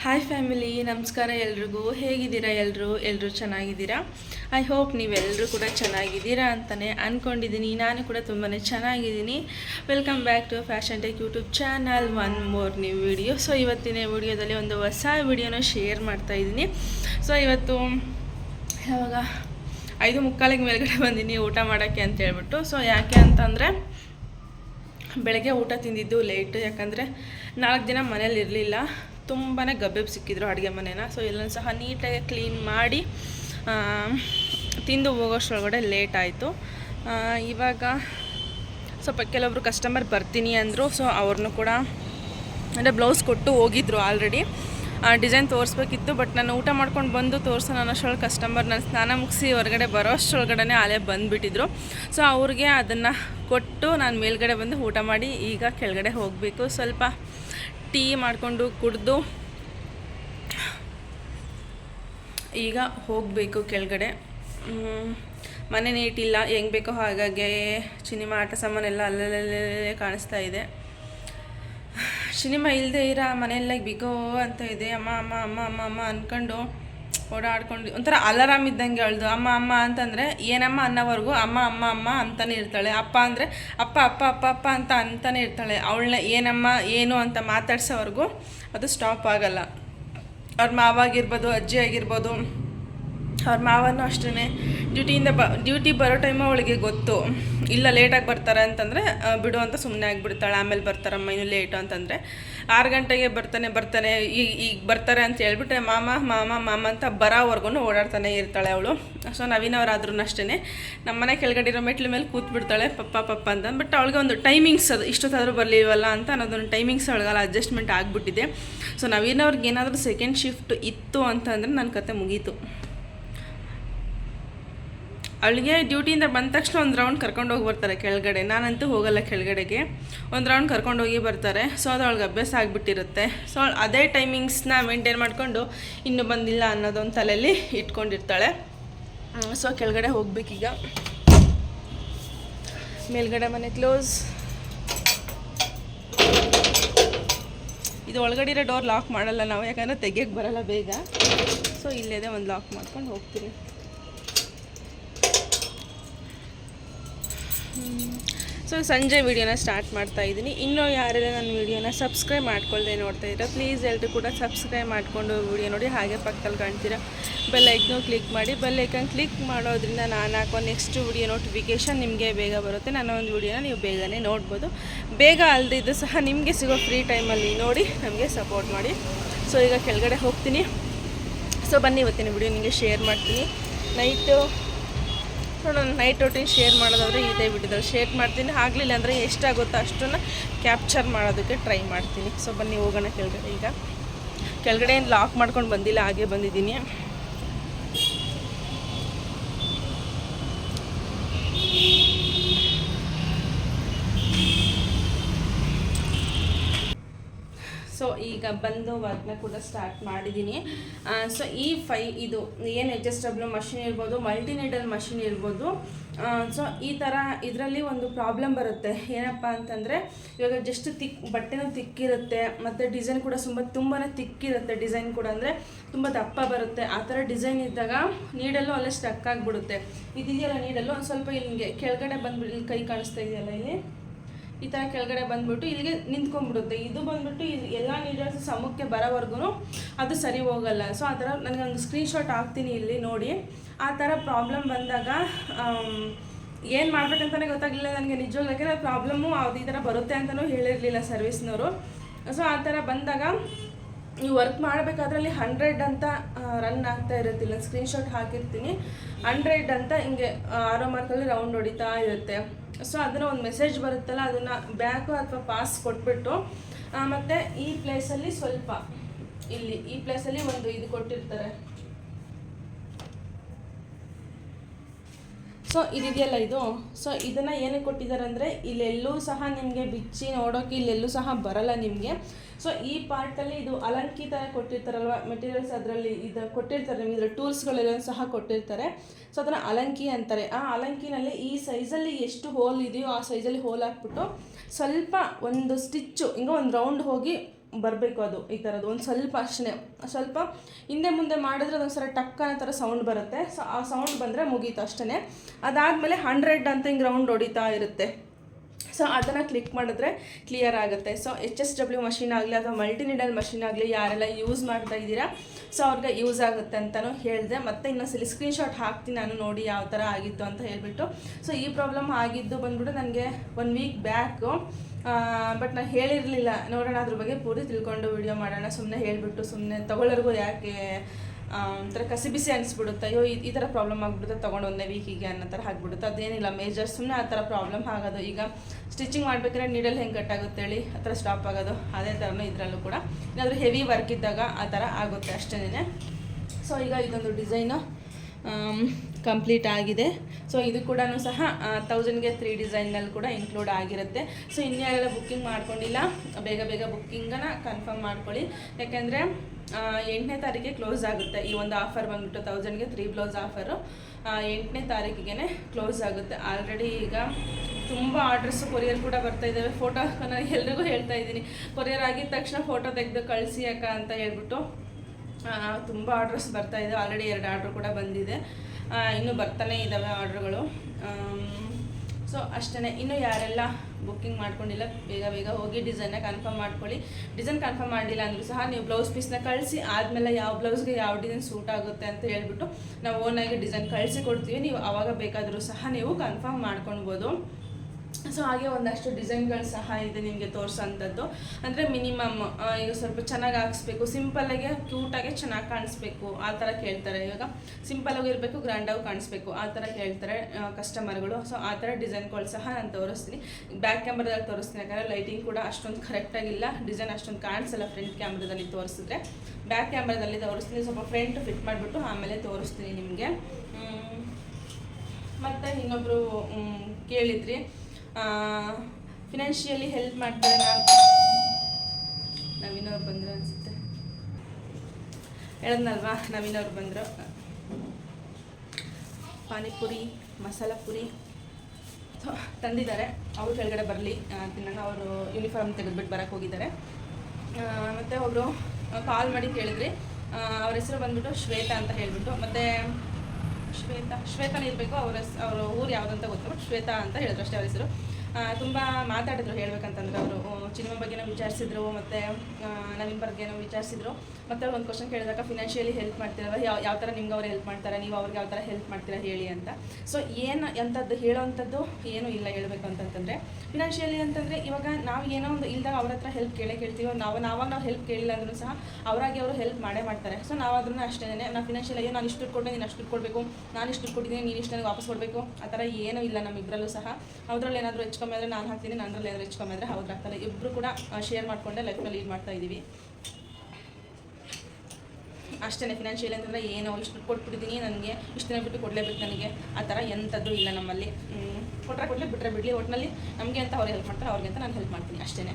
Hi family ನಮಸ್ಕಾರ ಎಲ್ರಿಗೂ. ಹೇಗಿದ್ದೀರಾ ಎಲ್ಲರೂ ಎಲ್ಲರೂ ಚೆನ್ನಾಗಿದ್ದೀರಾ? ಐ ಹೋಪ್ ನೀವೆಲ್ಲರೂ ಕೂಡ ಚೆನ್ನಾಗಿದ್ದೀರಾ ಅಂತಲೇ ಅಂದ್ಕೊಂಡಿದ್ದೀನಿ ನಾನು ಕೂಡ ತುಂಬಾ ಚೆನ್ನಾಗಿದ್ದೀನಿ. Welcome back to fashion tech YouTube channel one more new video so ಇವತ್ತಿನ ವಿಡಿಯೋದಲ್ಲಿ ಒಂದು ಹೊಸ ವಿಡಿಯೋನ ಶೇರ್ ಮಾಡ್ತಾ ಇದ್ದೀನಿ. ಸೊ ಇವತ್ತು ಯಾವಾಗ? ಐದು ಮುಕ್ಕಾಲಿಗೆ ಮೇಲ್ಗಡೆ ಬಂದೀನಿ ಊಟ ಮಾಡೋಕ್ಕೆ ಅಂತ ಹೇಳ್ಬಿಟ್ಟು. ಸೊ ಯಾಕೆ ಅಂತಂದರೆ ಬೆಳಗ್ಗೆ ಊಟ ತಿಂದಿದ್ದು ಲೇಟು ಯಾಕಂದರೆ ನಾಲ್ಕು ದಿನ ಮನೇಲಿ ಇರಲಿಲ್ಲ ತುಂಬಾ ಗಬ್ಬೆಬ್ ಸಿಕ್ಕಿದ್ರು ಅಡುಗೆ ಮನೇನ. ಸೊ ಎಲ್ಲನೂ ಸಹ ನೀಟಾಗಿ ಕ್ಲೀನ್ ಮಾಡಿ ತಿಂದು ಹೋಗೋಷ್ಟರೊಳಗಡೆ ಲೇಟ್ ಆಯಿತು. ಇವಾಗ ಸ್ವಲ್ಪ ಕೆಲವೊಬ್ರು ಕಸ್ಟಮರ್ ಬರ್ತೀನಿ ಅಂದರು. ಸೊ ಅವ್ರನ್ನೂ ಕೂಡ, ಅಂದರೆ ಬ್ಲೌಸ್ ಕೊಟ್ಟು ಹೋಗಿದ್ರು ಆಲ್ರೆಡಿ ಡಿಸೈನ್ ತೋರಿಸ್ಬೇಕಿತ್ತು ಬಟ್ ನಾನು ಊಟ ಮಾಡ್ಕೊಂಡು ಬಂದು ತೋರಿಸೋಣ ಅನ್ನೋಷ್ಟೊಳಗೆ ಕಸ್ಟಮರ್ ನಾನು ಸ್ನಾನ ಮುಗಿಸಿ ಹೊರಗಡೆ ಬರೋ ಅಷ್ಟರೊಳಗಡೆ ಅಲೆ ಬಂದುಬಿಟ್ಟಿದ್ರು. ಸೊ ಅವ್ರಿಗೆ ಅದನ್ನು ಕೊಟ್ಟು ನಾನು ಮೇಲ್ಗಡೆ ಬಂದು ಊಟ ಮಾಡಿ ಈಗ ಕೆಳಗಡೆ ಹೋಗಬೇಕು. ಸ್ವಲ್ಪ ಟೀ ಮಾಡಿಕೊಂಡು ಕುಡಿದು ಈಗ ಹೋಗಬೇಕು ಕೆಳಗಡೆ. ಮನೆ ನೀಟಿಲ್ಲ ಹೆಂಗೆ ಬೇಕೋ ಹಾಗಾಗಿ ಸಿನಿಮಾ ಆಟ ಸಾಮಾನೆಲ್ಲ ಅಲ್ಲಲ್ಲೇ ಕಾಣಿಸ್ತಾ ಇದೆ. ಸಿನಿಮಾ ಇಲ್ಲದೆ ಇರೋ ಮನೆಯಲ್ಲ ಬಿಗೋ ಅಂತ ಇದೆ. ಅಮ್ಮ ಅಮ್ಮ ಅಮ್ಮ ಅಮ್ಮ ಅಮ್ಮ ಅಂದ್ಕೊಂಡು ಓಡಾಡ್ಕೊಂಡು ಒಂಥರ ಅಲಾರಾಮ್ ಇದ್ದಂಗೆ ಹೇಳ್ದು, ಅಮ್ಮ ಅಮ್ಮ ಅಂತಂದರೆ, ಏನಮ್ಮ ಅನ್ನೋವರೆಗೂ ಅಮ್ಮ ಅಮ್ಮ ಅಮ್ಮ ಅಂತಾನೆ ಇರ್ತಾಳೆ. ಅಪ್ಪ ಅಂದರೆ, ಅಪ್ಪ ಅಪ್ಪ ಅಪ್ಪ ಅಪ್ಪ ಅಂತ ಅಂತಾನೆ ಇರ್ತಾಳೆ. ಅವಳನ್ನ ಏನಮ್ಮ, ಏನು ಅಂತ ಮಾತಾಡ್ಸೋವರೆಗೂ ಅದು ಸ್ಟಾಪ್ ಆಗಲ್ಲ. ಅವ್ರ ಮಾವ ಆಗಿರ್ಬೋದು, ಅಜ್ಜಿ ಆಗಿರ್ಬೋದು, ಅವ್ರ ಮಾವನೂ ಅಷ್ಟೇ ಡ್ಯೂಟಿಯಿಂದ ಬ, ಡ್ಯೂಟಿ ಬರೋ ಟೈಮು ಅವಳಿಗೆ ಗೊತ್ತು. ಇಲ್ಲ ಲೇಟಾಗಿ ಬರ್ತಾರೆ ಅಂತಂದರೆ ಬಿಡು ಅಂತ ಸುಮ್ಮನೆ ಆಗಿಬಿಡ್ತಾಳೆ. ಆಮೇಲೆ ಬರ್ತಾರಮ್ಮ, ಇನ್ನು ಲೇಟು ಅಂತಂದರೆ. ಆರು ಗಂಟೆಗೆ ಬರ್ತಾನೆ ಬರ್ತಾನೆ ಈಗ ಈಗ ಬರ್ತಾರೆ ಅಂತ ಹೇಳ್ಬಿಟ್ರೆ ಮಾಮ ಮಾಮ ಮಾಮ ಅಂತ ಬರೋವರೆಗೂ ಓಡಾಡ್ತಾನೆ ಇರ್ತಾಳೆ ಅವಳು. ಸೊ ನವೀನವರಾದ್ರೂ ಅಷ್ಟೇ ನಮ್ಮ ಮನೆ ಕೆಳಗಡೆ ಇರೋ ಮೆಟ್ಲ ಮೇಲೆ ಕೂತ್ಬಿಡ್ತಾಳೆ, ಪಪ್ಪ ಪಪ್ಪ ಅಂತ. ಬಟ್ ಅವಳಿಗೆ ಒಂದು ಟೈಮಿಂಗ್ಸ್ ಅದು, ಇಷ್ಟೊತ್ತಾದರೂ ಬರಲಿಲ್ವಲ್ಲ ಅಂತ ಅನ್ನೋದೊಂದು ಟೈಮಿಂಗ್ಸ್ ಅವಳಿಗೆಲ್ಲ ಅಡ್ಜಸ್ಟ್ಮೆಂಟ್ ಆಗಿಬಿಟ್ಟಿದೆ. ಸೊ ನವೀನವ್ರಿಗೆ ಏನಾದರೂ ಸೆಕೆಂಡ್ ಶಿಫ್ಟ್ ಇತ್ತು ಅಂತಂದರೆ ನನ್ನ ಕತೆ ಮುಗೀತು. ಅವಳಿಗೆ ಡ್ಯೂಟಿಯಿಂದ ಬಂದ ತಕ್ಷಣ ಒಂದು ರೌಂಡ್ ಕರ್ಕೊಂಡು ಹೋಗಿ ಬರ್ತಾರೆ ಕೆಳಗಡೆ. ನಾನಂತೂ ಹೋಗಲ್ಲ ಕೆಳಗಡೆಗೆ. ಒಂದು ರೌಂಡ್ ಕರ್ಕೊಂಡು ಹೋಗಿ ಬರ್ತಾರೆ. ಸೊ ಅದು ಅವಳಿಗೆ ಅಭ್ಯಾಸ ಆಗಿಬಿಟ್ಟಿರುತ್ತೆ. ಸೊ ಅದೇ ಟೈಮಿಂಗ್ಸ್ನ ಮೇಂಟೈನ್ ಮಾಡಿಕೊಂಡು ಇನ್ನೂ ಬಂದಿಲ್ಲ ಅನ್ನೋದೊಂದು ತಲೆಯಲ್ಲಿ ಇಟ್ಕೊಂಡಿರ್ತಾಳೆ. ಸೊ ಕೆಳಗಡೆ ಹೋಗ್ಬೇಕೀಗ. ಮೇಲ್ಗಡೆ ಮನೆ ಕ್ಲೋಸ್ ಇದು ಒಳಗಡೆ ಇರೋ ಡೋರ್ ಲಾಕ್ ಮಾಡಲ್ಲ ನಾವು, ಯಾಕಂದರೆ ತೆಗಿಯೋಕ್ಕೆ ಬರಲ್ಲ ಬೇಗ. ಸೊ ಇಲ್ಲೇದೇ ಒಂದು ಲಾಕ್ ಮಾಡ್ಕೊಂಡು ಹೋಗ್ತೀವಿ ಸೊ ಸಂಜೆ ವೀಡಿಯೋನ ಸ್ಟಾರ್ಟ್ ಮಾಡ್ತಾ ಇದ್ದೀನಿ. ಇನ್ನೂ ಯಾರೆಲ್ಲ ನನ್ನ ವೀಡಿಯೋನ ಸಬ್ಸ್ಕ್ರೈಬ್ ಮಾಡ್ಕೊಳ್ದೆ ನೋಡ್ತಾ ಇದ್ದೀರಾ ಪ್ಲೀಸ್ ಎಲ್ಲರೂ ಕೂಡ ಸಬ್ಸ್ಕ್ರೈಬ್ ಮಾಡಿಕೊಂಡು ವೀಡಿಯೋ ನೋಡಿ, ಹಾಗೆ ಪಕ್ಕದಲ್ಲಿ ಕಾಣ್ತೀರಾ? ಬೆಲ್ ಐಕನ್ನು ಕ್ಲಿಕ್ ಮಾಡಿ ಬೆಲ್ ಐಕನ್ ಕ್ಲಿಕ್ ಮಾಡೋದ್ರಿಂದ ನಾನು ಹಾಕೋ ನೆಕ್ಸ್ಟ್ ವೀಡಿಯೋ ನೋಟಿಫಿಕೇಷನ್ ನಿಮಗೆ ಬೇಗ ಬರುತ್ತೆ. ನಾನು ಒಂದು ವೀಡಿಯೋನ ನೀವು ಬೇಗನೆ ನೋಡ್ಬೋದು. ಬೇಗ ಅಲ್ಲದಿದ್ದು ಸಹ ನಿಮಗೆ ಸಿಗೋ ಫ್ರೀ ಟೈಮಲ್ಲಿ ನೋಡಿ, ನಮಗೆ ಸಪೋರ್ಟ್ ಮಾಡಿ. ಸೊ ಈಗ ಕೆಳಗಡೆ ಹೋಗ್ತೀನಿ. ಸೊ ಬನ್ನಿ, ಇವತ್ತಿನ ವಿಡಿಯೋ ನಿಮಗೆ ಶೇರ್ ಮಾಡ್ತೀನಿ. ನೈಟು ನೋಡೋಣ ನೈಟ್ ರೊಟೀನ್ ಶೇರ್ ಮಾಡೋದಾದರೆ ಇದೇ ವಿಡಿಯೋದಲ್ಲಿ ಶೇರ್ ಮಾಡ್ತೀನಿ. ಆಗಲಿಲ್ಲ ಅಂದರೆ ಎಷ್ಟಾಗುತ್ತೋ ಅಷ್ಟನ್ನು ಕ್ಯಾಪ್ಚರ್ ಮಾಡೋದಕ್ಕೆ ಟ್ರೈ ಮಾಡ್ತೀನಿ. ಸೊ ಬನ್ನಿ, ಹೋಗೋಣ ಕೆಳಗಡೆ ಈಗ. ಕೆಳಗಡೆ ಏನು ಲಾಕ್ ಮಾಡ್ಕೊಂಡು ಬಂದಿಲ್ಲ, ಹಾಗೆ ಬಂದಿದ್ದೀನಿ ಸೊ ಈಗ ಬಂದು ವರ್ಕ್ನ ಕೂಡ ಸ್ಟಾರ್ಟ್ ಮಾಡಿದ್ದೀನಿ. ಸೊ ಈ ಫೈ, ಇದು ಏನು ಅಡ್ಜಸ್ಟಬಲ್ ಮಷಿನ್ ಇರ್ಬೋದು ಮಲ್ಟಿನೀಡಲ್ ಮಷಿನ್ ಇರ್ಬೋದು ಸೊ ಈ ಥರ ಇದರಲ್ಲಿ ಒಂದು ಪ್ರಾಬ್ಲಮ್ ಬರುತ್ತೆ. ಏನಪ್ಪ ಅಂತಂದರೆ, ಇವಾಗ ಜಸ್ಟ್ ತಿಕ್, ಬಟ್ಟೆನೂ ತಿಕ್ಕಿರುತ್ತೆ, ಮತ್ತು ಡಿಸೈನ್ ಕೂಡ ತುಂಬ ತುಂಬಾ ತಿಕ್ಕಿರುತ್ತೆ ಡಿಸೈನ್ ಕೂಡ ಅಂದರೆ ತುಂಬ ದಪ್ಪ ಬರುತ್ತೆ. ಆ ಥರ ಡಿಸೈನ್ ಇದ್ದಾಗ ನೀಡಲ್ಲೂ ಅಲ್ಲೇ ಸ್ಟಕ್ ಆಗಿಬಿಡುತ್ತೆ. ಇದೆಯಲ್ಲ ನೀಡಲ್ಲೂ ಒಂದು ಸ್ವಲ್ಪ ಇಲ್ಲಿಗೆ ಕೆಳಗಡೆ ಬಂದ್ಬಿಟ್ಟು ಇಲ್ಲಿ ಕೈ ಕಾಣಿಸ್ತಾ ಇದೆಯಲ್ಲ ಇಲ್ಲಿ? ಈ ಥರ ಕೆಳಗಡೆ ಬಂದ್ಬಿಟ್ಟು ಇಲ್ಲಿಗೆ ನಿಂತ್ಕೊಂಡ್ಬಿಡುತ್ತೆ. ಇದು ಬಂದ್ಬಿಟ್ಟು ಇಲ್ಲಿ ಎಲ್ಲ ನೀಡಲ್ಸ್ ಸಮಕ್ಕೆ ಬರೋವರೆಗೂ ಅದು ಸರಿ ಹೋಗಲ್ಲ. ಸೊ ಆ ಥರ ನನಗೆ ಒಂದು ಸ್ಕ್ರೀನ್ಶಾಟ್ ಹಾಕ್ತೀನಿ ಇಲ್ಲಿ ನೋಡಿ. ಆ ಥರ ಪ್ರಾಬ್ಲಮ್ ಬಂದಾಗ ಏನು ಮಾಡ್ಬೇಕಂತಲೇ ಗೊತ್ತಾಗಲಿಲ್ಲ ನನಗೆ ನಿಜವಾಗ್ಲೂ. ಯಾಕೆಂದರೆ ಪ್ರಾಬ್ಲಮ್ಮು ಅದು ಈ ಥರ ಬರುತ್ತೆ ಅಂತಲೂ ಹೇಳಿರಲಿಲ್ಲ ಸರ್ವಿಸ್ನವರು. ಸೊ ಆ ಥರ ಬಂದಾಗ ಈ ವರ್ಕ್ ಮಾಡಬೇಕಾದ್ರೆ ಅಲ್ಲಿ ಹಂಡ್ರೆಡ್ ಅಂತ ರನ್ ಆಗ್ತಾ ಇರುತ್ತಿಲ್ಲ ಸ್ಕ್ರೀನ್ಶಾಟ್ ಹಾಕಿರ್ತೀನಿ. ಹಂಡ್ರೆಡ್ ಅಂತ ಹಿಂಗೆ ಆರೋ ಮಾರ್ಕಲ್ಲಿ ರೌಂಡ್ ಹೊಡಿತಾ ಇರುತ್ತೆ. ಸೊ ಅದನ್ನು ಒಂದು ಮೆಸೇಜ್ ಬರುತ್ತಲ್ಲ, ಅದನ್ನು ಬ್ಯಾಕು ಅಥವಾ ಪಾಸ್ ಕೊಟ್ಬಿಟ್ಟು ಮತ್ತು ಈ ಪ್ಲೇಸಲ್ಲಿ ಸ್ವಲ್ಪ, ಇಲ್ಲಿ, ಈ ಪ್ಲೇಸಲ್ಲಿ ಒಂದು ಇದು ಕೊಟ್ಟಿರ್ತಾರೆ. ಸೊ ಇದಿದೆಯಲ್ಲ ಇದು? ಸೊ ಇದನ್ನು ಏನಕ್ಕೆ ಕೊಟ್ಟಿದ್ದಾರೆ ಅಂದರೆ ಇಲ್ಲೆಲ್ಲೂ ಸಹ ನಿಮಗೆ ಬಿಚ್ಚಿ ನೋಡೋಕೆ ಇಲ್ಲೆಲ್ಲೂ ಸಹ ಬರಲ್ಲ ನಿಮಗೆ. ಸೊ ಈ ಪಾರ್ಟಲ್ಲಿ ಇದು ಅಲಂಕಿ ಕೊಟ್ಟಿರ್ತಾರಲ್ವ ಮೆಟೀರಿಯಲ್ಸ್ ಅದರಲ್ಲಿ ಇದು ಕೊಟ್ಟಿರ್ತಾರೆ, ನಿಮಗೆ ಇದರ ಟೂಲ್ಸ್ಗಳೆಲ್ಲ ಸಹ ಕೊಟ್ಟಿರ್ತಾರೆ. ಸೊ ಅದನ್ನು ಅಲಂಕಿ ಅಂತಾರೆ. ಆ ಅಲಂಕಿನಲ್ಲಿ ಈ ಸೈಜಲ್ಲಿ ಎಷ್ಟು ಹೋಲ್ ಇದೆಯೋ ಆ ಸೈಜಲ್ಲಿ ಹೋಲ್ ಹಾಕ್ಬಿಟ್ಟು ಸ್ವಲ್ಪ ಒಂದು ಸ್ಟಿಚ್ಚು ಹಿಂಗೆ ಒಂದು ರೌಂಡ್ ಹೋಗಿ ಬರಬೇಕು ಅದು ಈ ಥರದ್ದು. ಒಂದು ಸ್ವಲ್ಪ ಅಷ್ಟೇ. ಸ್ವಲ್ಪ ಹಿಂದೆ ಮುಂದೆ ಮಾಡಿದ್ರೆ ಅದೊಂದ್ಸಲ ಟಕ್ ಅನ್ನೋ ಥರ ಸೌಂಡ್ ಬರುತ್ತೆ. ಸೊ ಆ ಸೌಂಡ್ ಬಂದರೆ ಮುಗೀತು ಅಷ್ಟೇ ಅದಾದಮೇಲೆ ಹಂಡ್ರೆಡ್ ಅಂತ ಹಿಂಗೆ ರೌಂಡ್ ಹೊಡಿತಾ ಇರುತ್ತೆ. ಸೊ ಅದನ್ನು ಕ್ಲಿಕ್ ಮಾಡಿದ್ರೆ ಕ್ಲಿಯರ್ ಆಗುತ್ತೆ. So H S W machine ಆಗಲಿ ಅಥವಾ ಮಲ್ಟಿನಿಡಲ್ ಮಷಿನ್ ಆಗಲಿ ಯಾರೆಲ್ಲ ಯೂಸ್ ಮಾಡ್ತಾ ಇದ್ದೀರಾ ಸೊ ಅವ್ರಿಗೆ ಯೂಸ್ ಆಗುತ್ತೆ ಅಂತಲೂ ಹೇಳಿದೆ. ಮತ್ತು ಇನ್ನೊಂದ್ಸಲಿ ಸ್ಕ್ರೀನ್ಶಾಟ್ ಹಾಕ್ತೀನಿ ನಾನು ನೋಡಿ ಯಾವ ಥರ ಆಗಿತ್ತು ಅಂತ ಹೇಳಿಬಿಟ್ಟು. ಸೊ ಈ ಪ್ರಾಬ್ಲಮ್ ಆಗಿದ್ದು ಬಂದ್ಬಿಟ್ಟು ನನಗೆ ಒನ್ ವೀಕ್ ಬ್ಯಾಕು ಬಟ್ ನಾನು ಹೇಳಿರಲಿಲ್ಲ. ನೋಡೋಣ ಅದ್ರ ಬಗ್ಗೆ ಪೂರಿ ತಿಳ್ಕೊಂಡು ವಿಡಿಯೋ ಮಾಡೋಣ. ಸುಮ್ಮನೆ ಹೇಳಿಬಿಟ್ಟು ಸುಮ್ಮನೆ ತಗೊಳ್ಳೋರ್ಗು ಯಾಕೆ ಒಂಥರ ಕಸಿ ಬಿಸಿ ಅನಿಸ್ಬಿಡುತ್ತೆ. ಅಯ್ಯೋ, ಈ ಥರ ಪ್ರಾಬ್ಲಮ್ ಆಗಿಬಿಡುತ್ತೆ, ತೊಗೊಂಡು ಒಂದೇ ವೀಕಿಗೆ ಅನ್ನೋ ಥರ ಆಗಿಬಿಡುತ್ತೆ. ಅದೇನಿಲ್ಲ ಮೇಜರ್ ಸುಮ್ಮನೆ ಆ ಥರ ಪ್ರಾಬ್ಲಮ್ ಆಗೋದು. ಈಗ ಸ್ಟಿಚಿಂಗ್ ಮಾಡ್ಬೇಕಾದ್ರೆ ನೀಡಲ್ ಹೆಂಗೆ ಕಟ್ಟಾಗುತ್ತೆ ಹೇಳಿ, ಆ ಥರ ಸ್ಟಾಪ್ ಆಗೋದು. ಅದೇ ಥರನೂ ಇದರಲ್ಲೂ ಕೂಡ. ಏನಾದರೂ ಹೆವಿ ವರ್ಕ್ ಇದ್ದಾಗ ಆ ಥರ ಆಗುತ್ತೆ ಅಷ್ಟೇನೆ ಸೊ ಈಗ ಇದೊಂದು ಡಿಸೈನು ಕಂಪ್ಲೀಟ್ ಆಗಿದೆ. ಸೊ ಇದು ಕೂಡ ಸಹ ತೌಸಂಡ್ಗೆ ತ್ರೀ ಡಿಸೈನಲ್ಲಿ ಕೂಡ ಇನ್ಕ್ಲೂಡ್ ಆಗಿರುತ್ತೆ. ಸೊ ಇನ್ಯಾರೆಲ್ಲ ಬುಕ್ಕಿಂಗ್ ಮಾಡ್ಕೊಂಡಿಲ್ಲ, ಬೇಗ ಬೇಗ ಬುಕ್ಕಿಂಗನ್ನು ಕನ್ಫರ್ಮ್ ಮಾಡ್ಕೊಳ್ಳಿ. ಯಾಕೆಂದರೆ ಎಂಟನೇ ತಾರೀಕಿಗೆ ಕ್ಲೋಸ್ ಆಗುತ್ತೆ. ಈ ಒಂದು ಆಫರ್ ಬಂದುಬಿಟ್ಟು ತೌಸಂಡ್ಗೆ ತ್ರೀ ಬ್ಲೌಸ್ ಆಫರು ಎಂಟನೇ ತಾರೀಕಿಗೆ ಕ್ಲೋಸ್ ಆಗುತ್ತೆ. ಆಲ್ರೆಡಿ ಈಗ ತುಂಬ ಆರ್ಡ್ರಸ್ ಕೊರಿಯರ್ ಕೂಡ ಬರ್ತಾ ಇದ್ದಾವೆ ಫೋಟೋ ನಾನು ಎಲ್ರಿಗೂ ಹೇಳ್ತಾ ಇದ್ದೀನಿ. ಕೊರಿಯರ್ ಆಗಿದ ತಕ್ಷಣ ಫೋಟೋ ತೆಗೆದು ಕಳಿಸಿ ಅಕ್ಕ ಅಂತ ಹೇಳ್ಬಿಟ್ಟು ತುಂಬ ಆರ್ಡ್ರಸ್ ಬರ್ತಾ ಇದೆ. ಆಲ್ರೆಡಿ ಎರಡು ಆರ್ಡ್ರ್ ಕೂಡ ಬಂದಿದೆ. ಇನ್ನೂ ಬರ್ತಾನೆ ಇದ್ದಾವೆ ಆರ್ಡ್ರ್ಗಳು. ಸೊ ಅಷ್ಟೇ ಇನ್ನು ಯಾರೆಲ್ಲ ಬುಕ್ಕಿಂಗ್ ಮಾಡ್ಕೊಂಡಿಲ್ಲ, ಬೇಗ ಬೇಗ ಹೋಗಿ ಡಿಸೈನ್ನ ಕನ್ಫರ್ಮ್ ಮಾಡ್ಕೊಳ್ಳಿ. ಡಿಸೈನ್ ಕನ್ಫರ್ಮ್ ಮಾಡಿಲ್ಲ ಅಂದರೂ ಸಹ ನೀವು ಬ್ಲೌಸ್ ಪೀಸ್ನ ಕಳಿಸಿ, ಆದಮೇಲೆ ಯಾವ ಬ್ಲೌಸ್ಗೆ ಯಾವ ಡಿಸೈನ್ ಸೂಟ್ ಆಗುತ್ತೆ ಅಂತ ಹೇಳ್ಬಿಟ್ಟು ನಾವು ಓನಾಗಿ ಡಿಸೈನ್ ಕಳಿಸಿ ಕೊಡ್ತೀವಿ. ನೀವು ಆವಾಗ ಬೇಕಾದರೂ ಸಹ ನೀವು ಕನ್ಫರ್ಮ್ ಮಾಡ್ಕೊಳ್ಬೋದು. ಸೊ ಹಾಗೆ ಒಂದಷ್ಟು ಡಿಸೈನ್ಗಳು ಸಹ ಇದೆ ನಿಮಗೆ ತೋರಿಸೋಂಥದ್ದು. ಅಂದರೆ ಮಿನಿಮಮ್ ಈಗ ಸ್ವಲ್ಪ ಚೆನ್ನಾಗಿ ಹಾಕ್ಸ್ಬೇಕು. ಸಿಂಪಲ್ಲಾಗೆ ಕ್ಯೂಟಾಗೆ ಚೆನ್ನಾಗಿ ಕಾಣಿಸ್ಬೇಕು. ಆ ಥರ ಕೇಳ್ತಾರೆ ಇವಾಗ. ಆಗಿ ಇರಬೇಕು ಗ್ರ್ಯಾಂಡಾಗಿ ಕಾಣಿಸ್ಬೇಕು. ಆ ಥರ ಕೇಳ್ತಾರೆ ಕಸ್ಟಮರ್ಗಳು. ಸೊ, ಆ ಥರ ಡಿಸೈನ್ಗಳು ಸಹ ನಾನು ತೋರಿಸ್ತೀನಿ. ಬ್ಯಾಕ್ ಕ್ಯಾಮ್ರಾದಲ್ಲಿ ತೋರಿಸ್ತೀನಿ. ಯಾಕಂದರೆ ಲೈಟಿಂಗ್ ಕೂಡ ಅಷ್ಟೊಂದು ಕರೆಕ್ಟಾಗಿಲ್ಲ ಡಿಸೈನ್ ಅಷ್ಟೊಂದು ಕಾಣಿಸಲ್ಲ ಫ್ರಂಟ್ ಕ್ಯಾಮ್ರಾದಲ್ಲಿ ತೋರಿಸಿದ್ರೆ. ಬ್ಯಾಕ್ ಕ್ಯಾಮ್ರಾದಲ್ಲಿ ತೋರಿಸ್ತೀನಿ. ಸ್ವಲ್ಪ ಫ್ರಂಟ್ ಫಿಟ್ ಮಾಡಿಬಿಟ್ಟು ಆಮೇಲೆ ತೋರಿಸ್ತೀನಿ ನಿಮಗೆ. ಮತ್ತು ಇನ್ನೊಬ್ಬರು ಕೇಳಿದ್ರಿ. ಫಿನಾನ್ಷಿಯಲಿ ಹೆಲ್ಪ್ ಮಾಡ್ತಾರೆ ನಾನು. ನವೀನ್ ಅವ್ರು ಬಂದರು ಅನಿಸುತ್ತೆ. ಹೇಳದ್ನಲ್ವಾ? ನವೀನ್ ಅವ್ರು ಬಂದರು. ಪಾನಿಪುರಿ, ಮಸಾಲ ಪುರಿ. ತಂದಿದ್ದಾರೆ. ಅವರು ಕೆಳಗಡೆ ಬರಲಿ. ತಿನ್ನೋಣ. ಅವರು ಯೂನಿಫಾರ್ಮ್ ತೆಗೆದುಬಿಟ್ಟು ಬರೋಕ್ಕೆ ಹೋಗಿದ್ದಾರೆ. ಮತ್ತು ಒಬ್ಬರು ಕಾಲ್ ಮಾಡಿ ಕೇಳಿದ್ರಿ. ಅವ್ರ ಹೆಸರು ಬಂದ್ಬಿಟ್ಟು ಶ್ವೇತಾ ಅಂತ ಹೇಳಿಬಿಟ್ಟು. ಮತ್ತು ಶ್ವೇತಾ ಶ್ವೇತಾನೇ ಇರಬೇಕು ಅವರ ಅವರ ಊರು ಯಾವುದಂತ ಗೊತ್ತಿಲ್ಲ ಬಟ್ ಶ್ವೇತಾ ಅಂತ ಹೇಳಿದ್ರು ಅಷ್ಟೇ ಅವ್ರ ಹೆಸರು. ತುಂಬ ಮಾತಾಡಿದ್ರು ಹೇಳ್ಬೇಕಂತಂದ್ರೆ ಅವರು. ಚಿನಿಮಾ ಬಗ್ಗೆನೂ ವಿಚಾರಿಸಿದ್ರು, ಮತ್ತು ನವೀನ್ ಬಗ್ಗೆನೂ ವಿಚಾರಿಸಿದ್ರು. ಮತ್ತು ಅವ್ರು ಒಂದು ಕ್ವಶನ್ ಕೇಳಿದಾಗ ಫಿನಾನ್ಷಿಯಲಿ ಹೆಲ್ಪ್ ಮಾಡ್ತೀರಲ್ಲ ಯಾವ ಯಾವ ಥರ ನಿಮ್ಗೆ ಅವ್ರು ಹೆಲ್ಪ್ ಮಾಡ್ತಾರೆ? ನೀವು ಅವ್ರಿಗೆ ಯಾವ ಥರ ಹೆಲ್ಪ್ ಮಾಡ್ತೀರಾ ಹೇಳಿ ಅಂತ. ಸೊ ಏನು ಎಂಥದ್ದು ಹೇಳೋವಂಥದ್ದು ಏನೂ ಇಲ್ಲ ಹೇಳಬೇಕು ಅಂತಂತಂದರೆ. ಫಿನಾನ್ಷಿಯಲಿ ಅಂತಂದರೆ, ಇವಾಗ ನಾವು ಏನೋ ಒಂದು ಇಲ್ದಾಗ ಅವ್ರ ಹತ್ರ ಹೆಲ್ಪ್ ಕೇಳೇ ಕೇಳ್ತೀವೋ, ನಾವು, ನಾವಾಗ ನಾವು ಹೆಲ್ಪ್ ಕೇಳಿಲ್ಲ ಅಂದ್ರೂ ಸಹ ಅವರಾಗಿ ಅವರು ಹೆಲ್ಪ್ ಮಾಡೇ ಮಾಡ್ತಾರೆ. ಸೊ ನಾವು ಅದನ್ನು ಅಷ್ಟೇ ನಾವು ಫಿನಾನ್ಷಿಯಲ್ ನಾನು ಇಷ್ಟು ಕೊಟ್ಟೆ ನೀನು ಅಷ್ಟು ಕೊಡಬೇಕು, ನಾನು ಇಷ್ಟು ಕೊಟ್ಟಿದ್ದೀನಿ, ನೀನು ಇಷ್ಟು ನನಗೆ ವಾಪಸ್ ಕೊಡಬೇಕು. ಆ ಥರ ಏನೂ ಇಲ್ಲ ನಮ್ಮಿಬ್ಬರಲ್ಲೂ ಸಹ. ಅದರಲ್ಲಿ ಏನಾದರೂ ಹೆಚ್ಚು ಕಮ್ಮಿ ಆದರೆ ನಾನು ಹಾಕ್ತೀನಿ ನನ್ನಲ್ಲಿ ಏನಾದ್ರು ಹೆಚ್ಚು ಕಮ್ಮಿ ಆದರೆ ಅವ್ರು ಹಾಕ್ತಾರೆ ಇಬ್ಬರು ಕೂಡ ಶೇರ್ ಮಾಡಿಕೊಂಡೆ ಲೈಫ್ನ ಲೀಡ್ ಮಾಡ್ತಾ ಇದ್ದೀವಿ ಅಷ್ಟೇ ಫಿನಾನ್ಷಿಯಲ್ ಅಂತಂದರೆ ಏನೋ ಇಷ್ಟು ಕೊಟ್ಬಿಟ್ಟಿದ್ದೀನಿ ನನಗೆ, ಇಷ್ಟು ದಿನ ಬಿಟ್ಟು ಕೊಡಲೇಬೇಕು ನನಗೆ. ಆ ಥರ ಎಂಥದ್ದು ಇಲ್ಲ ನಮ್ಮಲ್ಲಿ. ಕೊಟ್ಟರೆ ಕೊಡಲಿ ಬಿಟ್ಟರೆ ಬಿಡಲಿ. ಒಟ್ಟಿನಲ್ಲಿ ನಮಗೆ ಅಂತ ಅವ್ರು ಹೆಲ್ಪ್ ಮಾಡ್ತಾರೆ ಅವ್ರಿಗೆ ಅಂತ ನಾನು ಹೆಲ್ಪ್ ಮಾಡ್ತೀನಿ ಅಷ್ಟೇ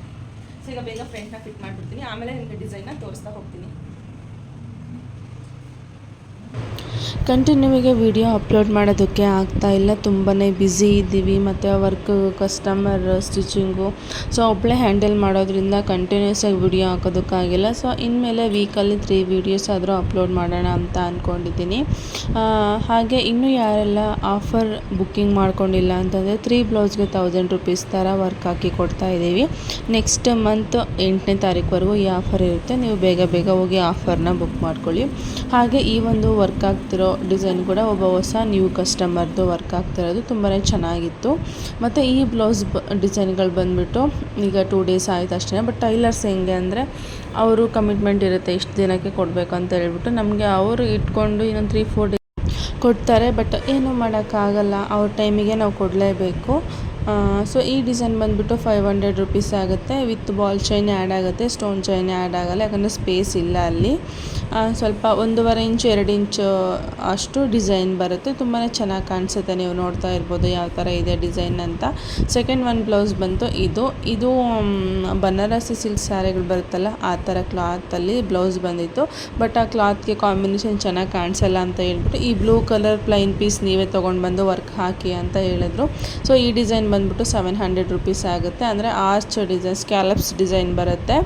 ಸೊ ಈಗ ಬೇಗ ಫ್ರೆಂಡ್ನ ಫಿಟ್ ಮಾಡಿಬಿಡ್ತೀನಿ. ಆಮೇಲೆ ನಿಮಗೆ ಡಿಸೈನ್ನ ತೋರಿಸ್ತಾ ಹೋಗ್ತೀನಿ. ಕಂಟಿನ್ಯೂಗೆ ವಿಡಿಯೋ ಅಪ್ಲೋಡ್ ಮಾಡೋದಕ್ಕೆ ಆಗ್ತಾ ಇಲ್ಲ. ತುಂಬಾ ಬ್ಯುಸಿ ಇದ್ದೀವಿ. ಮತ್ತು ವರ್ಕ್, ಕಸ್ಟಮರ್ ಸ್ಟಿಚಿಂಗು, ಸೊ ಒಬ್ಬಳೇ ಹ್ಯಾಂಡಲ್ ಮಾಡೋದ್ರಿಂದ ಕಂಟಿನ್ಯೂಸ್ ಆಗಿ ವಿಡಿಯೋ ಹಾಕೋದಕ್ಕಾಗಿಲ್ಲ. ಸೊ ಇನ್ಮೇಲೆ ವೀಕಲ್ಲಿ ತ್ರೀ ವೀಡಿಯೋಸ್ ಆದರೂ ಅಪ್ಲೋಡ್ ಮಾಡೋಣ ಅಂತ ಅಂದ್ಕೊಂಡಿದ್ದೀನಿ ಹಾಗೆ ಇನ್ನೂ ಯಾರೆಲ್ಲ ಆಫರ್ ಬುಕ್ಕಿಂಗ್ ಮಾಡ್ಕೊಂಡಿಲ್ಲ ಅಂತಂದರೆ ತ್ರೀ ಬ್ಲೌಸ್ಗೆ ತೌಸಂಡ್ ರುಪೀಸ್ ಥರ ವರ್ಕ್ ಹಾಕಿ ಕೊಡ್ತಾ ಇದ್ದೀವಿ. ನೆಕ್ಸ್ಟ್ ಮಂತ್ ಎಂಟನೇ ತಾರೀಕುವರೆಗೂ ಈ ಆಫರ್ ಇರುತ್ತೆ. ನೀವು ಬೇಗ ಬೇಗ ಹೋಗಿ ಆಫರ್ನ ಬುಕ್ ಮಾಡ್ಕೊಳ್ಳಿ. ಹಾಗೆ ಈ ಒಂದು ವರ್ಕ್ ಆಗ್ತಿರೋ ಡಿಸೈನ್ ಕೂಡ ಒಬ್ಬ ಹೊಸ ನ್ಯೂ ಕಸ್ಟಮರ್ದು ವರ್ಕ್ ಆಗ್ತಿರೋದು ತುಂಬಾ ಚೆನ್ನಾಗಿತ್ತು. ಮತ್ತು ಈ ಬ್ಲೌಸ್ ಬ ಡಿಸೈನ್ಗಳು ಬಂದುಬಿಟ್ಟು ಈಗ ಟೂ ಡೇಸ್ ಆಯಿತು ಅಷ್ಟೇ ಬಟ್ ಟೈಲರ್ಸ್ ಹೆಂಗೆ ಅಂದರೆ ಅವರು ಕಮಿಟ್ಮೆಂಟ್ ಇರುತ್ತೆ, ಇಷ್ಟು ದಿನಕ್ಕೆ ಕೊಡಬೇಕು ಅಂತ ಹೇಳ್ಬಿಟ್ಟು ನಮಗೆ ಅವರು ಇಟ್ಕೊಂಡು ಇನ್ನೊಂದು ತ್ರೀ ಫೋರ್ ಡೇ ಕೊಡ್ತಾರೆ ಬಟ್ ಏನೂ ಮಾಡೋಕ್ಕಾಗಲ್ಲ ಅವ್ರ ಟೈಮಿಗೆ ನಾವು ಕೊಡಲೇಬೇಕು. ಸೊ ಈ ಡಿಸೈನ್ ಬಂದುಬಿಟ್ಟು ಫೈವ್ ಹಂಡ್ರೆಡ್ ರುಪೀಸ್ ಆಗುತ್ತೆ. ವಿತ್ ಬಾಲ್ ಚೈನ್ ಆ್ಯಡ್ ಆಗುತ್ತೆ ಸ್ಟೋನ್ ಚೈನ್ ಆ್ಯಡ್ ಆಗಲ್ಲ, ಯಾಕಂದರೆ ಸ್ಪೇಸ್ ಇಲ್ಲ ಅಲ್ಲಿ. ಸ್ವಲ್ಪ ಒಂದೂವರೆ ಇಂಚು, ಎರಡು ಇಂಚು, ಅಷ್ಟು ಡಿಸೈನ್ ಬರುತ್ತೆ. ತುಂಬಾ ಚೆನ್ನಾಗಿ ಕಾಣಿಸುತ್ತೆ. ನೀವು ನೋಡ್ತಾ ಇರ್ಬೋದು ಯಾವ ಥರ ಇದೆ ಡಿಸೈನ್ ಅಂತ. ಸೆಕೆಂಡ್ ಒನ್ ಬ್ಲೌಸ್ ಬಂತು ಇದು. ಇದು ಬನಾರಸಿ ಸಿಲ್ಕ್ ಸ್ಯಾರಿಗಳು ಬರುತ್ತಲ್ಲ, ಆ ಥರ ಕ್ಲಾತಲ್ಲಿ ಬ್ಲೌಸ್ ಬಂದಿತ್ತು. ಬಟ್ ಆ ಕ್ಲಾತ್ಗೆ ಕಾಂಬಿನೇಷನ್ ಚೆನ್ನಾಗಿ ಕಾಣಿಸಲ್ಲ ಅಂತ ಹೇಳ್ಬಿಟ್ಟು, ಈ ಬ್ಲೂ ಕಲರ್ ಪ್ಲೈನ್ ಪೀಸ್ ನೀವೇ ತೊಗೊಂಡು ಬಂದು ವರ್ಕ್ ಹಾಕಿ ಅಂತ ಹೇಳಿದ್ರು. ಸೊ, ಈ ಡಿಸೈನ್ ಬಂದ್ಬಿಟ್ಟು ಸೆವೆನ್ ಹಂಡ್ರೆಡ್ ರುಪೀಸ್ ಆಗುತ್ತೆ. ಅಂದರೆ ಆರ್ಚ್ ಡಿಸೈನ್, ಸ್ಕ್ಯಾಲಪ್ಸ್ ಡಿಸೈನ್ ಬರುತ್ತೆ.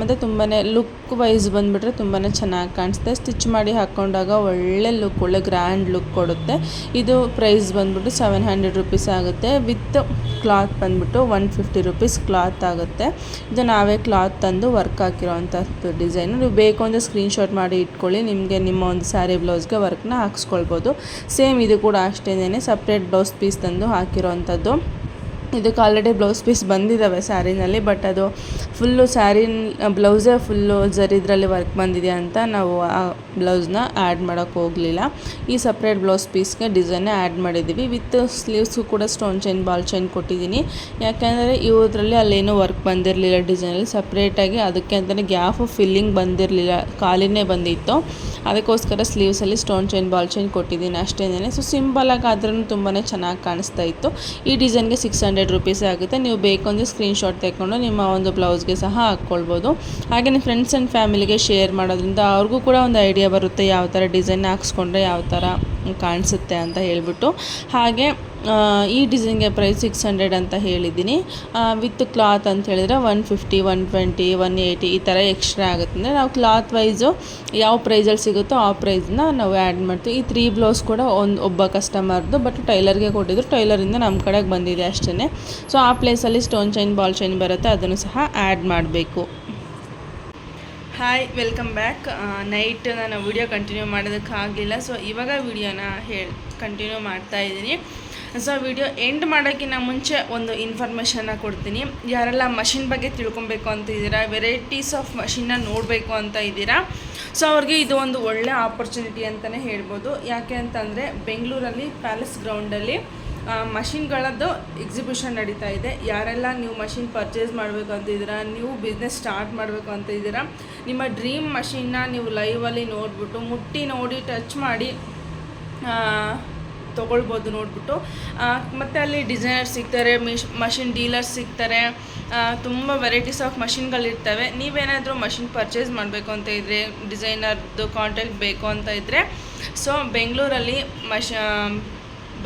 ಮತ್ತು ತುಂಬಾ ಲುಕ್ ವೈಸ್ ಬಂದುಬಿಟ್ರೆ ತುಂಬಾ ಚೆನ್ನಾಗಿ ಕಾಣಿಸುತ್ತೆ ಸ್ಟಿಚ್ ಮಾಡಿ ಹಾಕ್ಕೊಂಡಾಗ ಒಳ್ಳೆ ಲುಕ್ ಒಳ್ಳೆ ಗ್ರ್ಯಾಂಡ್ ಲುಕ್ ಕೊಡುತ್ತೆ. ಇದು ಪ್ರೈಸ್ ಬಂದ್ಬಿಟ್ಟು ಸೆವೆನ್ ಹಂಡ್ರೆಡ್ ರುಪೀಸ್ ಆಗುತ್ತೆ. ವಿತ್ ಕ್ಲಾತ್ ಬಂದ್ಬಿಟ್ಟು ಒನ್ ಫಿಫ್ಟಿ ರುಪೀಸ್ ಕ್ಲಾತ್ ಆಗುತ್ತೆ. ಇದು ನಾವೇ ಕ್ಲಾತ್ ತಂದು ವರ್ಕ್ ಹಾಕಿರೋವಂಥದ್ದು ಡಿಸೈನ್ ನೀವು ಬೇಕು ಅಂದರೆ ಸ್ಕ್ರೀನ್ಶಾಟ್ ಮಾಡಿ ಇಟ್ಕೊಳ್ಳಿ. ನಿಮಗೆ ನಿಮ್ಮ ಒಂದು ಸ್ಯಾರಿ ಬ್ಲೌಸ್ಗೆ ವರ್ಕ್ನ ಹಾಕ್ಸ್ಕೊಳ್ಬೋದು. ಸೇಮ್ ಇದು ಕೂಡ ಅಷ್ಟೇನೇ ಸಪ್ರೇಟ್ ಬ್ಲೌಸ್ ಪೀಸ್ ತಂದು ಹಾಕಿರೋವಂಥದ್ದು ಇದಕ್ಕೆ ಆಲ್ರೆಡಿ ಬ್ಲೌಸ್ ಪೀಸ್ ಬಂದಿದ್ದಾವೆ ಸ್ಯಾರಿನಲ್ಲಿ ಬಟ್ ಅದು ಫುಲ್ಲು ಸ್ಯಾರಿ ಬ್ಲೌಸೇ ಫುಲ್ಲು ಜರಿದ್ರಲ್ಲಿ ವರ್ಕ್ ಬಂದಿದೆ ಅಂತ ನಾವು ಆ ಬ್ಲೌಸ್ನ ಆ್ಯಡ್ ಮಾಡೋಕ್ಕೆ ಹೋಗಲಿಲ್ಲ. ಈ ಸಪ್ರೇಟ್ ಬ್ಲೌಸ್ ಪೀಸ್ಗೆ ಡಿಸೈನೇ ಆ್ಯಡ್ ಮಾಡಿದ್ದೀವಿ ವಿತ್ ಸ್ಲೀವ್ಸ್ಗೂ ಕೂಡ ಸ್ಟೋನ್ ಚೈನ್ ಬಾಲ್ ಚೈನ್ ಕೊಟ್ಟಿದ್ದೀನಿ. ಯಾಕೆಂದರೆ ಇವುದರಲ್ಲಿ ಅಲ್ಲೇನೂ ವರ್ಕ್ ಬಂದಿರಲಿಲ್ಲ ಡಿಸೈನಲ್ಲಿ ಸಪ್ರೇಟಾಗಿ ಅದಕ್ಕೆ ಅಂತಲೇ ಗ್ಯಾಫು ಫಿಲ್ಲಿಂಗ್ ಬಂದಿರಲಿಲ್ಲ, ಕಾಲಿನೇ ಬಂದಿತ್ತು. ಅದಕ್ಕೋಸ್ಕರ ಸ್ಲೀವ್ಸಲ್ಲಿ ಸ್ಟೋನ್ ಚೈನ್ ಬಾಲ್ ಚೈನ್ ಕೊಟ್ಟಿದ್ದೀನಿ ಅಷ್ಟೇನೇ. ಸೊ ಸಿಂಪಲ್ ಆಗಿ ಆದ್ರೂ ತುಂಬಾ ಚೆನ್ನಾಗಿ ಕಾಣಿಸ್ತಾ ಇತ್ತು. ಈ ಡಿಸೈನ್ಗೆ ಸಿಕ್ಸ್ ಹಂಡ್ರೆಡ್ ರುಪೀಸ್ ಆಗುತ್ತೆ. ನೀವು ಬೇಕು ಅಂದರೆ ಸ್ಕ್ರೀನ್ಶಾಟ್ ತೆಕ್ಕೊಂಡು ನಿಮ್ಮ ಒಂದು ಬ್ಲೌಸ್ಗೆ ಸಹ ಹಾಕ್ಕೊಳ್ಬೋದು. ಹಾಗೆ ನಿಮ್ಮ ಫ್ರೆಂಡ್ಸ್ ಆ್ಯಂಡ್ ಫ್ಯಾಮಿಲಿಗೆ ಶೇರ್ ಮಾಡೋದ್ರಿಂದ ಅವ್ರಿಗೂ ಕೂಡ ಒಂದು ಐಡಿಯಾ ಬರುತ್ತೆ ಯಾವ ಥರ ಡಿಸೈನ್ ಹಾಕ್ಸ್ಕೊಂಡ್ರೆ ಯಾವ ಥರ ಕಾಣಿಸುತ್ತೆ ಅಂತ ಹೇಳಿಬಿಟ್ಟು. ಹಾಗೆ ಈ ಡಿಸೈನ್ಗೆ ಪ್ರೈಸ್ ಸಿಕ್ಸ್ ಹಂಡ್ರೆಡ್ ಅಂತ ಹೇಳಿದ್ದೀನಿ. ವಿತ್ ಕ್ಲಾತ್ ಅಂತ ಹೇಳಿದ್ರೆ one fifty one twenty one eighty ಈ ಥರ ಎಕ್ಸ್ಟ್ರಾ ಆಗುತ್ತೆ. ಅಂದರೆ ನಾವು ಕ್ಲಾತ್ ವೈಸು ಯಾವ ಪ್ರೈಸಲ್ಲಿ ಸಿಗುತ್ತೋ ಆ ಪ್ರೈಸ್ನ ನಾವು ಆ್ಯಡ್ ಮಾಡ್ತೀವಿ. ಈ ತ್ರೀ ಬ್ಲೌಸ್ ಕೂಡ ಒಂದು, ಒಬ್ಬ ಕಸ್ಟಮರ್ದು ಬಟ್ ಟೈಲರ್ಗೆ ಕೊಟ್ಟಿದ್ರು. ಟೈಲರಿಂದ ನಮ್ಮ ಕಡೆಗೆ ಬಂದಿದೆ ಅಷ್ಟೇ ಸೊ ಆ ಪ್ಲೇಸಲ್ಲಿ ಸ್ಟೋನ್ ಚೈನ್ ಬಾಲ್ ಚೈನ್ ಬರುತ್ತೆ, ಅದನ್ನು ಸಹ ಆ್ಯಡ್ ಮಾಡಬೇಕು. ಹಾಯ್ ವೆಲ್ಕಮ್ ಬ್ಯಾಕ್ ನೈಟ್ ನಾನು ವಿಡಿಯೋ ಕಂಟಿನ್ಯೂ ಮಾಡೋದಕ್ಕಾಗಲಿಲ್ಲ ಸೊ ಇವಾಗ ವಿಡಿಯೋನ ಹೇಳಿ ಕಂಟಿನ್ಯೂ ಮಾಡ್ತಾ ಇದ್ದೀನಿ. ಸೊ ವಿಡಿಯೋ ಎಂಡ್ ಮಾಡೋಕ್ಕಿಂತ ಮುಂಚೆ ಒಂದು ಇನ್ಫಾರ್ಮೇಷನ್ನ ಕೊಡ್ತೀನಿ. ಯಾರೆಲ್ಲ ಮಷಿನ್ ಬಗ್ಗೆ ತಿಳ್ಕೊಬೇಕು ಅಂತ ಇದ್ದೀರಾ ವೆರೈಟೀಸ್ ಆಫ್ ಮಷಿನ್ನ ನೋಡಬೇಕು ಅಂತ ಇದ್ದೀರಾ ಸೊ ಅವ್ರಿಗೆ ಇದು ಒಂದು ಒಳ್ಳೆ ಆಪರ್ಚುನಿಟಿ ಅಂತಲೇ ಹೇಳ್ಬೋದು. ಯಾಕೆ ಅಂತಂದರೆ, ಬೆಂಗಳೂರಲ್ಲಿ ಪ್ಯಾಲೇಸ್ ಗ್ರೌಂಡಲ್ಲಿ ಮಷಿನ್ಗಳದ್ದು ಎಕ್ಸಿಬಿಷನ್ ನಡೀತಾ ಇದೆ. ಯಾರೆಲ್ಲ ನೀವು ಮಷಿನ್ ಪರ್ಚೇಸ್ ಮಾಡಬೇಕು ಅಂತ ಇದ್ದೀರಾ, ನೀವು ಬಿಸ್ನೆಸ್ ಸ್ಟಾರ್ಟ್ ಮಾಡಬೇಕು ಅಂತ ಇದ್ದೀರಾ, ನಿಮ್ಮ ಡ್ರೀಮ್ ಮಷಿನ್ನ ನೀವು ಲೈವಲ್ಲಿ ನೋಡಿಬಿಟ್ಟು, ಮುಟ್ಟಿ ನೋಡಿ ಟಚ್ ಮಾಡಿ ತೊಗೊಳ್ಬೋದು ನೋಡಿಬಿಟ್ಟು. ಮತ್ತು ಅಲ್ಲಿ ಡಿಸೈನರ್ ಸಿಗ್ತಾರೆ ಮಿಶ್ ಮಷಿನ್ ಡೀಲರ್ಸ್ ಸಿಗ್ತಾರೆ ತುಂಬ ವೆರೈಟೀಸ್ ಆಫ್ ಮಷಿನ್ಗಳಿರ್ತವೆ ನೀವೇನಾದರೂ ಮಷಿನ್ ಪರ್ಚೇಸ್ ಮಾಡಬೇಕು ಅಂತ ಇದ್ದರೆ ಡಿಸೈನರ್ದು ಕಾಂಟ್ಯಾಕ್ಟ್ ಬೇಕು ಅಂತ ಇದ್ದರೆ ಸೊ ಬೆಂಗಳೂರಲ್ಲಿ ಮಷ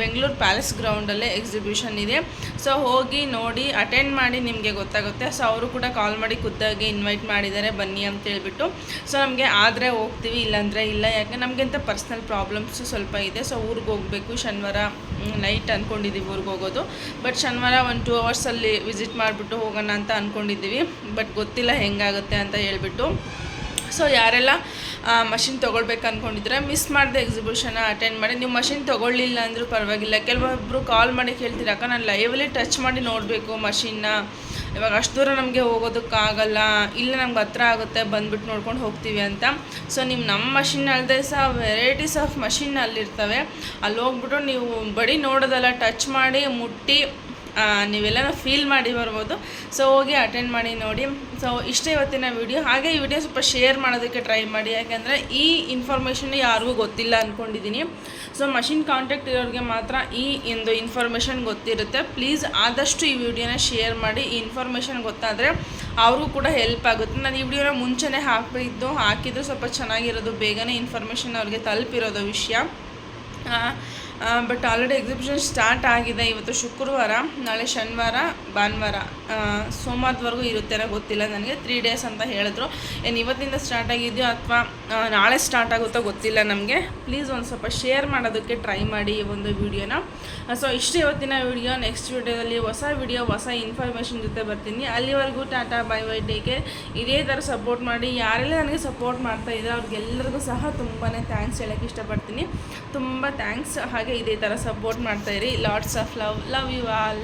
ಬೆಂಗಳೂರು ಪ್ಯಾಲೇಸ್ ಗ್ರೌಂಡಲ್ಲೇ ಎಕ್ಸಿಬಿಷನ್ ಇದೆ. ಸೊ ಹೋಗಿ ನೋಡಿ ಅಟೆಂಡ್ ಮಾಡಿ ನಿಮಗೆ ಗೊತ್ತಾಗುತ್ತೆ. ಸೊ ಅವರು ಕೂಡ ಕಾಲ್ ಮಾಡಿ ಖುದ್ದಾಗಿ ಇನ್ವೈಟ್ ಮಾಡಿದ್ದಾರೆ, ಬನ್ನಿ ಅಂತ ಹೇಳ್ಬಿಟ್ಟು. ಸೊ ನಮಗೆ ಆದರೆ ಹೋಗ್ತೀವಿ, ಇಲ್ಲಾಂದರೆ ಇಲ್ಲ. ಯಾಕೆ ನಮಗೆ ಅಂತ ಪರ್ಸ್ನಲ್ ಪ್ರಾಬ್ಲಮ್ಸು ಸ್ವಲ್ಪ ಇದೆ. ಸೊ ಊರಿಗೆ ಹೋಗಬೇಕು. ಶನಿವಾರ ನೈಟ್ ಅಂದ್ಕೊಂಡಿದ್ದೀವಿ ಊರಿಗೆ ಹೋಗೋದು. ಬಟ್ ಶನಿವಾರ ಒಂದು ಟೂ ಅವರ್ಸಲ್ಲಿ ವಿಸಿಟ್ ಮಾಡಿಬಿಟ್ಟು ಹೋಗೋಣ ಅಂತ ಅಂದ್ಕೊಂಡಿದ್ದೀವಿ ಬಟ್ ಗೊತ್ತಿಲ್ಲ ಹೆಂಗಾಗುತ್ತೆ ಅಂತ ಹೇಳ್ಬಿಟ್ಟು. ಸೊ ಯಾರೆಲ್ಲ ಮಷಿನ್ ತೊಗೊಳ್ಬೇಕು ಅಂದ್ಕೊಂಡಿದ್ರೆ ಮಿಸ್ ಮಾಡಿದೆ ಎಕ್ಸಿಬಿಷನ್ ಅಟೆಂಡ್ ಮಾಡಿ. ನೀವು ಮಷಿನ್ ತೊಗೊಳ್ಳಿಲ್ಲ ಅಂದರೂ ಪರವಾಗಿಲ್ಲ. ಕೆಲವೊಬ್ಬರು ಕಾಲ್ ಮಾಡಿ ಕೇಳ್ತೀರ, ಅಕ್ಕ, ನಾನು ಲೈವಲ್ಲಿ ಟಚ್ ಮಾಡಿ ನೋಡಬೇಕು ಮಷಿನ್ನ ಇವಾಗ ಅಷ್ಟು ದೂರ ನಮಗೆ ಹೋಗೋದಕ್ಕಾಗಲ್ಲ ಇಲ್ಲ ನಮ್ಗೆ ಹತ್ರ ಆಗುತ್ತೆ ಬಂದ್ಬಿಟ್ಟು ನೋಡ್ಕೊಂಡು ಹೋಗ್ತೀವಿ ಅಂತ. ಸೊ ನೀವು ನಮ್ಮ ಮಷಿನ್ ಅಲ್ಲದೆ ಸಹ ವೆರೈಟೀಸ್ ಆಫ್ ಮಷಿನ್ ಅಲ್ಲಿರ್ತವೆ. ಅಲ್ಲಿ ಹೋಗ್ಬಿಟ್ಟು ನೀವು ಬಡಿ ನೋಡೋದಲ್ಲ ಟಚ್ ಮಾಡಿ ಮುಟ್ಟಿ ಆ, ನೀವೆಲ್ಲ ಫೀಲ್ ಮಾಡಿ ಬರ್ಬೋದು. ಸೊ ಹೋಗಿ ಅಟೆಂಡ್ ಮಾಡಿ ನೋಡಿ. ಸೊ ಇಷ್ಟೇ ಇವತ್ತಿನ ವಿಡಿಯೋ ಹಾಗೆ ಈ ವಿಡಿಯೋ ಸ್ವಲ್ಪ ಶೇರ್ ಮಾಡೋದಕ್ಕೆ ಟ್ರೈ ಮಾಡಿ. ಯಾಕೆಂದರೆ ಈ ಇನ್ಫಾರ್ಮೇಷನ್ ಯಾರಿಗೂ ಗೊತ್ತಿಲ್ಲ ಅಂದ್ಕೊಂಡಿದ್ದೀನಿ ಸೊ ಮಷಿನ್ ಕಾಂಟ್ಯಾಕ್ಟ್ ಇರೋರಿಗೆ ಮಾತ್ರ ಈ ಒಂದು ಇನ್ಫಾರ್ಮೇಷನ್ ಗೊತ್ತಿರುತ್ತೆ. ಪ್ಲೀಸ್ ಆದಷ್ಟು ಈ ವಿಡಿಯೋನ ಶೇರ್ ಮಾಡಿ. ಈ ಇನ್ಫಾರ್ಮೇಷನ್ ಗೊತ್ತಾದರೆ ಅವ್ರಿಗೂ ಕೂಡ ಹೆಲ್ಪ್ ಆಗುತ್ತೆ. ನಾನು ಈ ವಿಡಿಯೋನ ಮುಂಚೆನೇ ಹಾಕಿದ್ದು ಹಾಕಿದ್ರು ಸ್ವಲ್ಪ ಚೆನ್ನಾಗಿರೋದು ಬೇಗನೆ ಇನ್ಫಾರ್ಮೇಷನ್ ಅವ್ರಿಗೆ ತಲುಪಿರೋದು ವಿಷಯ. ಬಟ್ ಆಲ್ರೆಡಿ ಎಕ್ಸಿಬಿಷನ್ ಸ್ಟಾರ್ಟ್ ಆಗಿದೆ. ಇವತ್ತು ಶುಕ್ರವಾರ, ನಾಳೆ ಶನಿವಾರ, ಭಾನುವಾರ ಸೋಮವಾರದವರೆಗೂ ಇರುತ್ತೆ ಗೊತ್ತಿಲ್ಲ ನನಗೆ. ತ್ರೀ ಡೇಸ್ ಅಂತ ಹೇಳಿದ್ರು. ಏನು ಇವತ್ತಿಂದ ಸ್ಟಾರ್ಟ್ ಆಗಿದೆಯೋ ಅಥವಾ ನಾಳೆ ಸ್ಟಾರ್ಟ್ ಆಗುತ್ತೋ ಗೊತ್ತಿಲ್ಲ ನಮಗೆ. ಪ್ಲೀಸ್ ಒಂದು ಸ್ವಲ್ಪ ಶೇರ್ ಮಾಡೋದಕ್ಕೆ ಟ್ರೈ ಮಾಡಿ ಈ ಒಂದು ವಿಡಿಯೋನ ಸೊ ಇಷ್ಟು ಇವತ್ತಿನ ವಿಡಿಯೋ ನೆಕ್ಸ್ಟ್ ವಿಡಿಯೋದಲ್ಲಿ ಹೊಸ ವಿಡಿಯೋ ಹೊಸ ಇನ್ಫಾರ್ಮೇಷನ್ ಜೊತೆ ಬರ್ತೀನಿ. ಅಲ್ಲಿವರೆಗೂ ಟಾಟಾ ಬೈ ಬೈ ಟೇಕೆ ಇದೇ ಥರ ಸಪೋರ್ಟ್ ಮಾಡಿ. ಯಾರೆಲ್ಲ ನನಗೆ ಸಪೋರ್ಟ್ ಮಾಡ್ತಾ ಇದ್ದಾರೆ ಅವ್ರಿಗೆಲ್ಲರಿಗೂ ಸಹ ತುಂಬಾ ಥ್ಯಾಂಕ್ಸ್ ಹೇಳೋಕ್ಕೆ ಇಷ್ಟಪಡ್ತೀನಿ. ತುಂಬ ಥ್ಯಾಂಕ್ಸ್ ಹಾಗೆ ಇದೇ ಥರ support ಮಾಡ್ತಾಯಿರಿ lots of love love you all